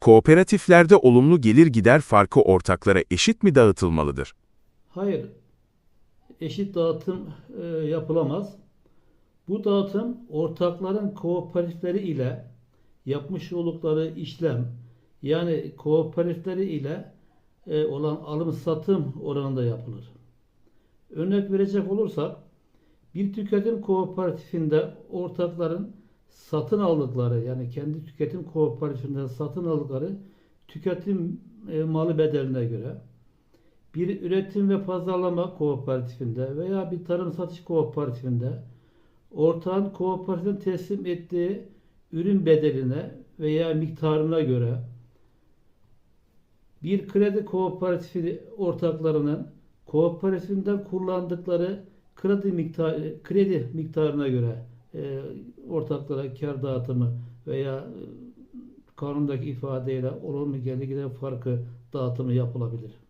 Kooperatiflerde olumlu gelir gider farkı ortaklara eşit mi dağıtılmalıdır? Hayır, eşit dağıtım e, yapılamaz. Bu dağıtım ortakların kooperatifleri ile yapmış oldukları işlem yani kooperatifleri ile e, olan alım satım oranında yapılır. Örnek verecek olursak bir tüketim kooperatifinde ortakların satın aldıkları yani kendi tüketim kooperatifinde satın aldıkları tüketim e, malı bedeline göre bir üretim ve pazarlama kooperatifinde veya bir tarım satış kooperatifinde ortağın kooperatifin teslim ettiği ürün bedeline veya miktarına göre bir kredi kooperatifi ortaklarının kooperatifinden kullandıkları kredi miktarı kredi miktarına göre e, ortaklara kar dağıtımı veya e, kanundaki ifadeyle olumlu gelir gider farkı dağıtımı yapılabilir.